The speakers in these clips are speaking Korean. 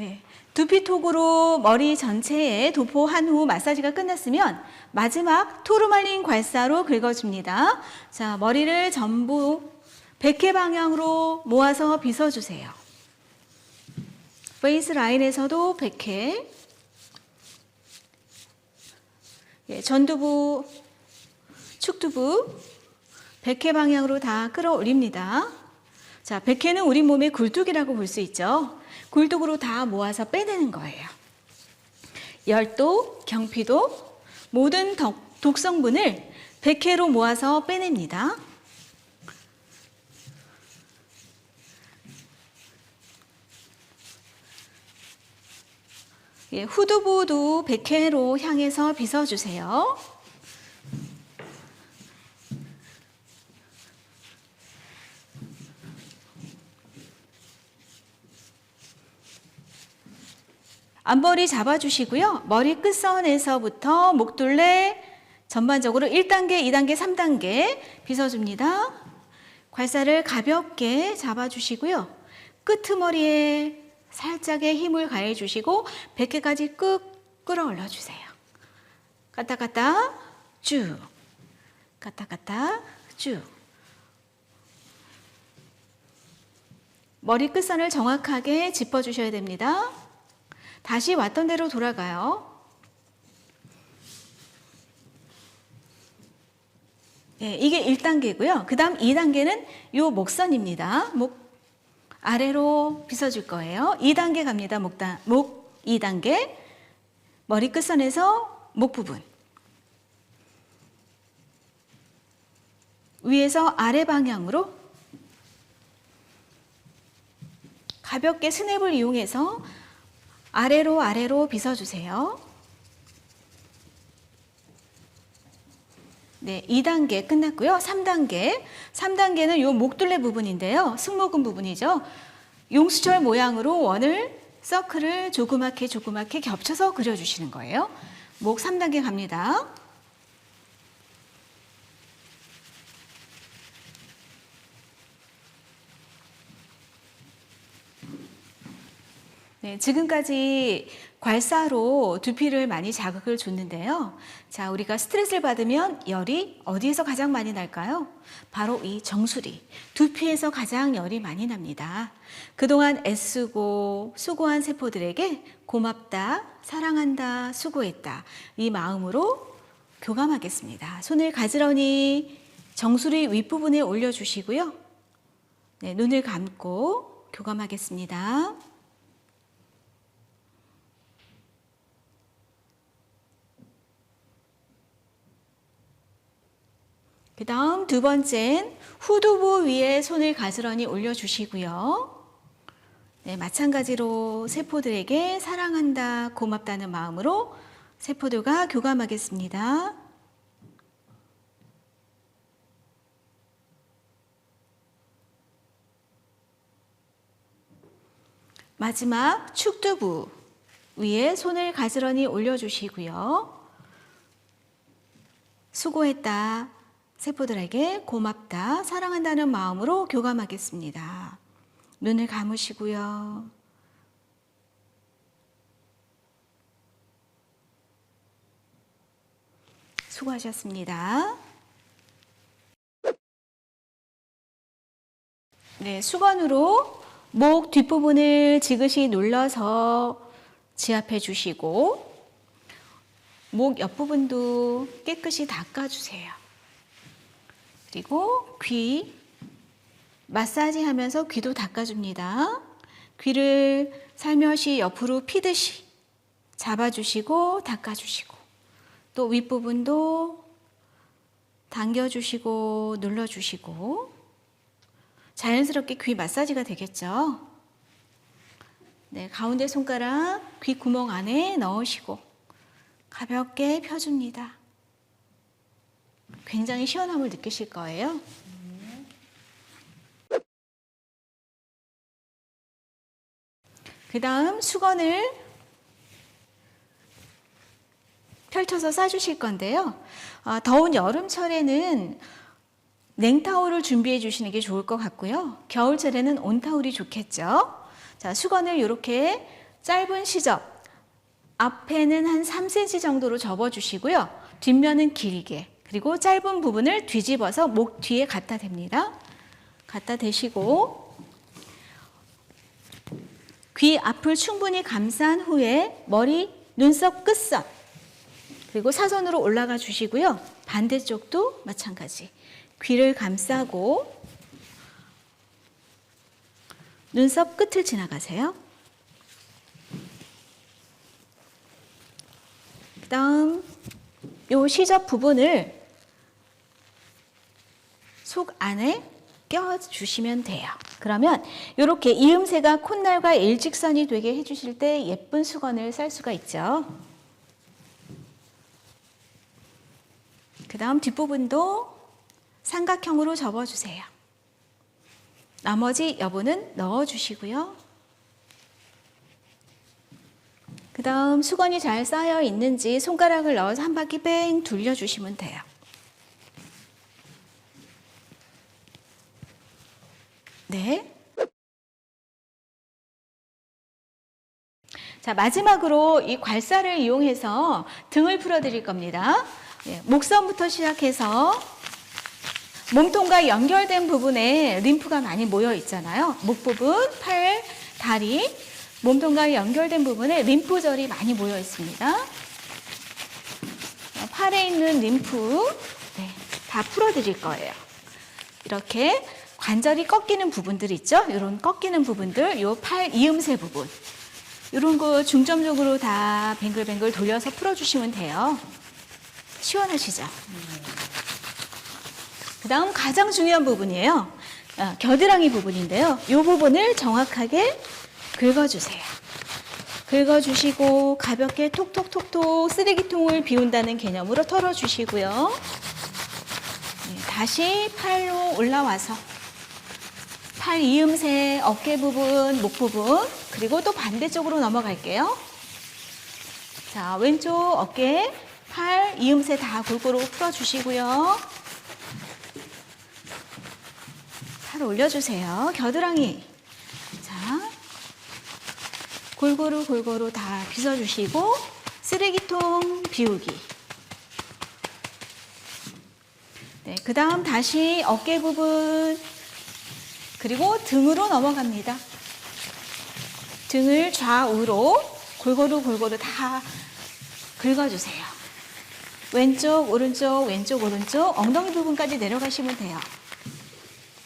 네. 두피톡으로 머리 전체에 도포한 후 마사지가 끝났으면 마지막 토르말린 괄사로 긁어줍니다. 자, 머리를 전부 백회 방향으로 모아서 빗어주세요. 페이스 라인에서도 백회. 예, 전두부, 축두부, 백회 방향으로 다 끌어올립니다. 자, 백회는 우리 몸의 굴뚝이라고 볼 수 있죠. 굴뚝으로 다 모아서 빼내는 거예요. 열도, 경피도, 모든 덕- 독성분을 백회로 모아서 빼냅니다. 예, 후두부도 백회로 향해서 빗어주세요. 앞머리 잡아주시고요. 머리 끝선에서부터 목둘레 전반적으로 1단계, 2단계, 3단계 빗어줍니다. 괄사를 가볍게 잡아주시고요. 끄트머리에 살짝의 힘을 가해주시고 100개까지 끄 끌어올려 주세요. 갔다 갔다 쭉 갔다 쭉 머리 끝선을 정확하게 짚어주셔야 됩니다. 다시 왔던 대로 돌아가요. 네, 이게 1단계고요. 그 다음 2단계는 요 목선입니다. 목 아래로 빗어줄 거예요. 2단계 갑니다. 목단, 목 2단계. 머리 끝선에서 목 부분. 위에서 아래 방향으로 가볍게 스냅을 이용해서 아래로 아래로 빗어주세요. 네, 2단계 끝났고요. 3단계. 3단계는 요 목둘레 부분인데요. 승모근 부분이죠. 용수철 모양으로 원을 서클을 조그맣게 조그맣게 겹쳐서 그려주시는 거예요. 목 3단계 갑니다. 네, 지금까지 괄사로 두피를 많이 자극을 줬는데요. 자, 우리가 스트레스를 받으면 열이 어디에서 가장 많이 날까요? 바로 이 정수리, 두피에서 가장 열이 많이 납니다. 그동안 애쓰고 수고한 세포들에게 고맙다, 사랑한다, 수고했다. 이 마음으로 교감하겠습니다. 손을 가지런히 정수리 윗부분에 올려주시고요. 네, 눈을 감고 교감하겠습니다. 그 다음 두 번째는 후두부 위에 손을 가지런히 올려주시고요. 네, 마찬가지로 세포들에게 사랑한다, 고맙다는 마음으로 세포들과 교감하겠습니다. 마지막 축두부 위에 손을 가지런히 올려주시고요. 수고했다. 세포들에게 고맙다, 사랑한다는 마음으로 교감하겠습니다. 눈을 감으시고요. 수고하셨습니다. 네, 수건으로 목 뒷부분을 지그시 눌러서 지압해 주시고 목 옆부분도 깨끗이 닦아주세요. 그리고 귀 마사지 하면서 귀도 닦아줍니다. 귀를 살며시 옆으로 피듯이 잡아주시고 닦아주시고 또 윗부분도 당겨주시고 눌러주시고 자연스럽게 귀 마사지가 되겠죠. 네, 가운데 손가락 귀 구멍 안에 넣으시고 가볍게 펴줍니다. 굉장히 시원함을 느끼실 거예요. 그 다음 수건을 펼쳐서 싸주실 건데요. 아, 더운 여름철에는 냉타올을 준비해 주시는 게 좋을 것 같고요. 겨울철에는 온타올이 좋겠죠. 자, 수건을 이렇게 짧은 시접 앞에는 한 3cm 정도로 접어주시고요. 뒷면은 길게 그리고 짧은 부분을 뒤집어서 목 뒤에 갖다 댑니다. 갖다 대시고 귀 앞을 충분히 감싼 후에 머리, 눈썹 끝선 그리고 사선으로 올라가 주시고요. 반대쪽도 마찬가지. 귀를 감싸고 눈썹 끝을 지나가세요. 그 다음 요 시접 부분을 속 안에 껴 주시면 돼요. 그러면 이렇게 이음새가 콧날과 일직선이 되게 해주실 때 예쁜 수건을 쌀 수가 있죠. 그 다음 뒷부분도 삼각형으로 접어주세요. 나머지 여부는 넣어주시고요. 그 다음 수건이 잘 쌓여 있는지 손가락을 넣어서 한 바퀴 뺑 돌려주시면 돼요. 네. 자, 마지막으로 이 괄사를 이용해서 등을 풀어 드릴 겁니다. 네, 목선부터 시작해서 몸통과 연결된 부분에 림프가 많이 모여 있잖아요. 목 부분, 팔, 다리, 몸통과 연결된 부분에 림프절이 많이 모여 있습니다. 어, 팔에 있는 림프 네, 다 풀어드릴 거예요. 이렇게 관절이 꺾이는 부분들 있죠? 이런 꺾이는 부분들, 요 팔 이음새 부분. 이런 거 중점적으로 다 뱅글뱅글 돌려서 풀어주시면 돼요. 시원하시죠? 그 다음 가장 중요한 부분이에요. 어, 겨드랑이 부분인데요. 이 부분을 정확하게 긁어주세요. 긁어주시고 가볍게 톡톡톡톡 쓰레기통을 비운다는 개념으로 털어주시고요. 네, 다시 팔로 올라와서 팔 이음새, 어깨 부분, 목 부분, 그리고 또 반대쪽으로 넘어갈게요. 자, 왼쪽 어깨, 팔, 이음새 다 골고루 풀어주시고요. 팔 올려주세요. 겨드랑이. 자, 골고루 골고루 다 빗어주시고, 쓰레기통 비우기. 네, 그 다음 다시 어깨 부분, 그리고 등으로 넘어갑니다. 등을 좌우로 골고루 골고루 다 긁어주세요. 왼쪽, 오른쪽, 왼쪽, 오른쪽, 엉덩이 부분까지 내려가시면 돼요.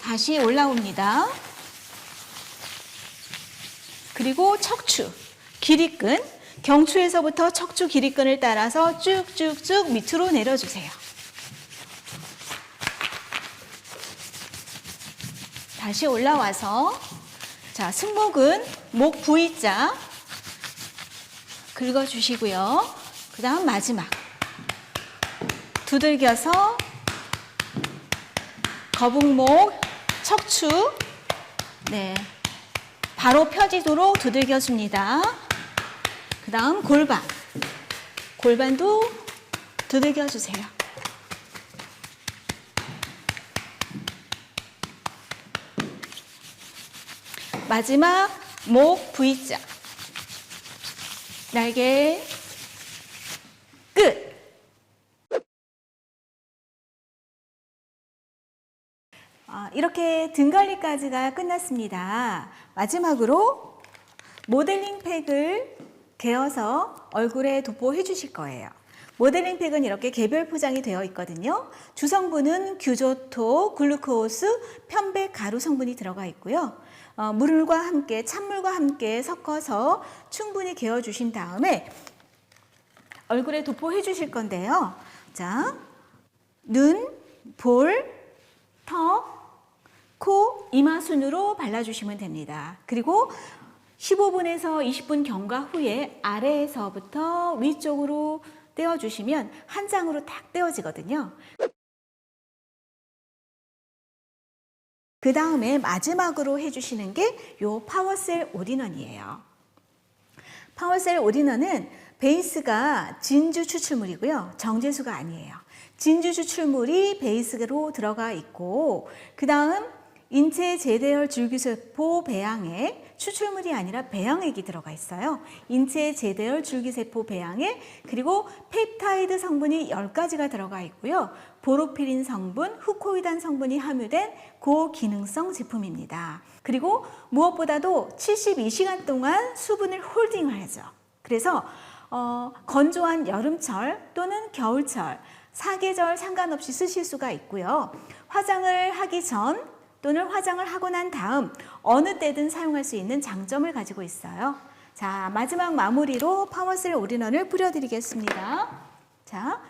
다시 올라옵니다. 그리고 척추, 길이끈, 경추에서부터 척추 길이끈을 따라서 쭉쭉쭉 밑으로 내려주세요. 다시 올라와서 자 승모근 목 V자 긁어주시고요. 그 다음 마지막 두들겨서 거북목 척추 네 바로 펴지도록 두들겨줍니다. 그 다음 골반 골반도 두들겨주세요. 마지막 목 V자 날개 끝. 아, 이렇게 등 관리까지가 끝났습니다. 마지막으로 모델링 팩을 개어서 얼굴에 도포해 주실 거예요. 모델링 팩은 이렇게 개별 포장이 되어 있거든요. 주성분은 규조토, 글루코스, 편백 가루 성분이 들어가 있고요. 어, 물과 함께 찬물과 함께 섞어서 충분히 개어 주신 다음에 얼굴에 도포해 주실 건데요. 자, 눈, 볼, 턱, 코, 이마 순으로 발라주시면 됩니다. 그리고 15분에서 20분 경과 후에 아래에서부터 위쪽으로 떼어주시면 한 장으로 딱 떼어지거든요. 그 다음에 마지막으로 해주시는 게 요 파워셀 올인원이에요. 파워셀 올인원은 베이스가 진주 추출물이고요. 정제수가 아니에요. 진주 추출물이 베이스로 들어가 있고 그 다음 인체 제대열 줄기세포 배양에 추출물이 아니라 배양액이 들어가 있어요. 인체 제대열 줄기세포 배양액 그리고 펩타이드 성분이 10가지가 들어가 있고요. 보로피린 성분, 후코이단 성분이 함유된 고기능성 제품입니다. 그리고 무엇보다도 72시간 동안 수분을 홀딩을 하죠. 그래서 어, 건조한 여름철 또는 겨울철, 사계절 상관없이 쓰실 수가 있고요. 화장을 하기 전 또는 화장을 하고 난 다음 어느 때든 사용할 수 있는 장점을 가지고 있어요. 자, 마지막 마무리로 파워셀 올인원을 뿌려드리겠습니다. 자,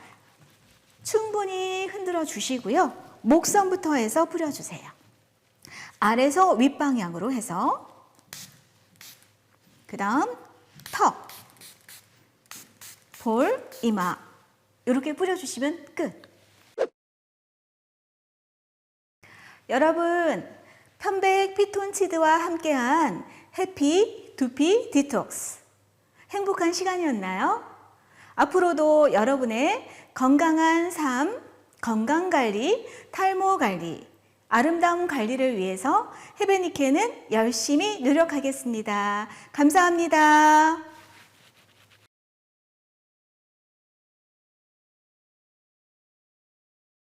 충분히 흔들어 주시고요. 목선부터 해서 뿌려주세요. 아래서 윗방향으로 해서 그 다음 턱, 볼, 이마 이렇게 뿌려주시면 끝. 여러분 편백 피톤치드와 함께한 해피 두피 디톡스 행복한 시간이었나요? 앞으로도 여러분의 건강한 삶, 건강 관리, 탈모 관리, 아름다운 관리를 위해서 헤베니케는 열심히 노력하겠습니다. 감사합니다.